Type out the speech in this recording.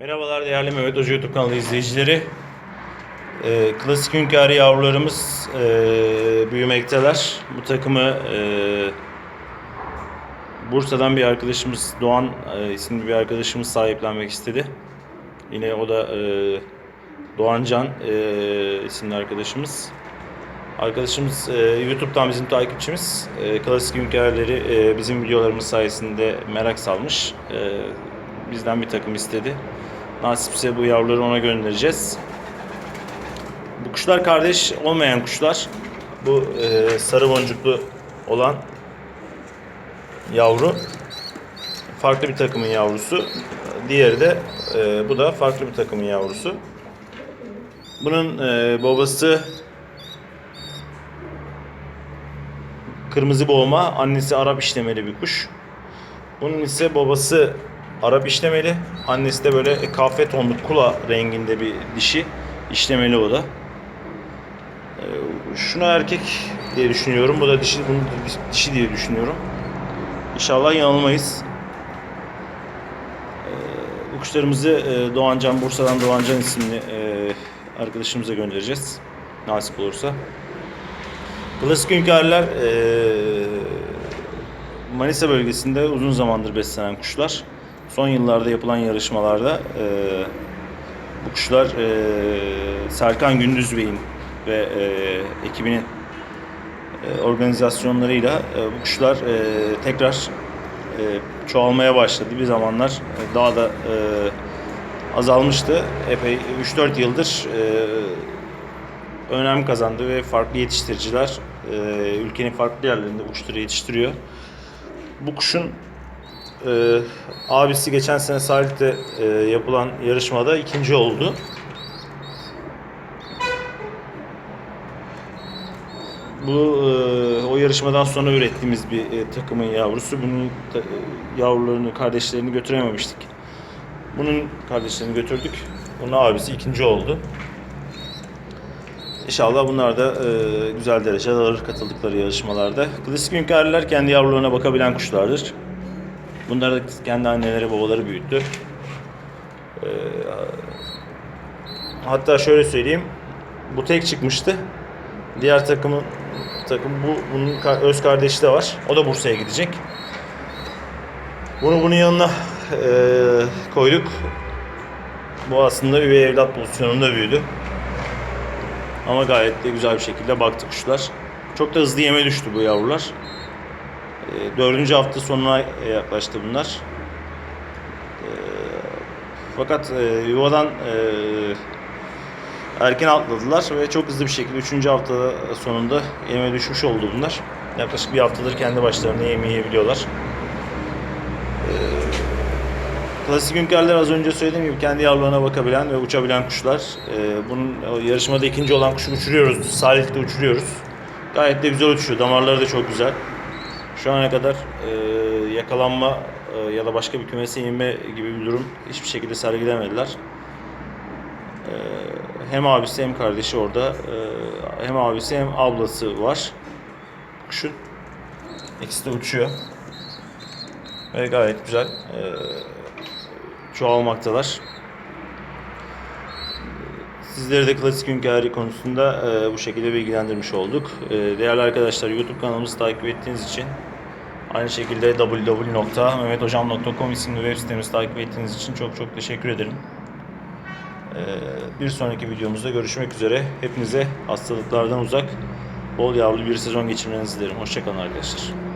Merhabalar değerli Mehmet Hoca YouTube kanalı izleyicileri. Ee, klasik hünkârı yavrularımız e, büyümekteler. Bu takımı e, Bursa'dan bir arkadaşımız Doğan e, isimli bir arkadaşımız sahiplenmek istedi. Yine o da e, Doğan Can e, isimli arkadaşımız. Arkadaşımız e, YouTube'dan bizim takipçimiz. E, klasik hünkârları e, bizim videolarımız sayesinde merak salmış. E, bizden bir takım istedi. Nasipse bu yavruları ona göndereceğiz. Bu kuşlar kardeş olmayan kuşlar. Bu e, sarı boncuklu olan yavru farklı bir takımın yavrusu. Diğeri de e, bu da farklı bir takımın yavrusu. Bunun e, babası kırmızı boğma, annesi Arap işlemeli bir kuş. Bunun ise babası Arap işlemeli, annesi de böyle kahve tonlu kula renginde bir dişi. işlemeli o da. Ee, Şunu erkek diye düşünüyorum. Bu da dişi, bunu da dişi diye düşünüyorum. İnşallah yanılmayız. Ee, Bu kuşlarımızı e, Doğancan, Bursa'dan Doğancan isimli e, arkadaşımıza göndereceğiz. Nasip olursa. Klasik hünkârlar e, Manisa bölgesinde uzun zamandır beslenen kuşlar. Son yıllarda yapılan yarışmalarda e, bu kuşlar e, Serkan Gündüz Bey'in ve e, ekibinin e, organizasyonlarıyla e, bu kuşlar e, tekrar e, çoğalmaya başladı. Bir zamanlar e, daha da e, azalmıştı. Epey 3-4 yıldır e, önem kazandı ve farklı yetiştiriciler e, ülkenin farklı yerlerinde bu kuşları yetiştiriyor. Bu kuşun e, abisi geçen sene Salih'te e, yapılan yarışmada ikinci oldu. Bu e, o yarışmadan sonra ürettiğimiz bir e, takımın yavrusu. Bunun e, yavrularını, kardeşlerini götürememiştik. Bunun kardeşlerini götürdük. Bunun abisi ikinci oldu. İnşallah bunlar da e, güzel derece alır katıldıkları yarışmalarda. Klasik hünkârlar kendi yavrularına bakabilen kuşlardır. Bunları da kendi anneleri babaları büyüttü. E, hatta şöyle söyleyeyim. Bu tek çıkmıştı. Diğer takımın takım bu bunun öz kardeşi de var. O da Bursa'ya gidecek. Bunu bunun yanına e, koyduk. Bu aslında üvey evlat pozisyonunda büyüdü. Ama gayet de güzel bir şekilde baktı kuşlar. Çok da hızlı yeme düştü bu yavrular. E, dördüncü hafta sonuna yaklaştı bunlar. E, fakat e, yuvadan e, erken atladılar ve çok hızlı bir şekilde 3. hafta sonunda yeme düşmüş oldu bunlar. Yaklaşık bir haftadır kendi başlarına yemi yiyebiliyorlar. Klasik hünkârlar az önce söylediğim gibi kendi yavrularına bakabilen ve uçabilen kuşlar. Ee, bunun yarışmada ikinci olan kuşu uçuruyoruz. Salih'te uçuruyoruz. Gayet de güzel uçuyor. Damarları da çok güzel. Şu ana kadar e, yakalanma e, ya da başka bir kümese inme gibi bir durum hiçbir şekilde sergilemediler. E, hem abisi hem kardeşi orada. E, hem abisi hem ablası var. Kuşun. İkisi de uçuyor. Ve gayet güzel. E, çoğalmaktalar. Sizleri de klasik hünkârı konusunda e, bu şekilde bilgilendirmiş olduk. E, değerli arkadaşlar YouTube kanalımızı takip ettiğiniz için aynı şekilde www.mehmethocam.com isimli web sitemizi takip ettiğiniz için çok çok teşekkür ederim. E, bir sonraki videomuzda görüşmek üzere. Hepinize hastalıklardan uzak, bol yavru bir sezon geçirmenizi dilerim. Hoşçakalın arkadaşlar.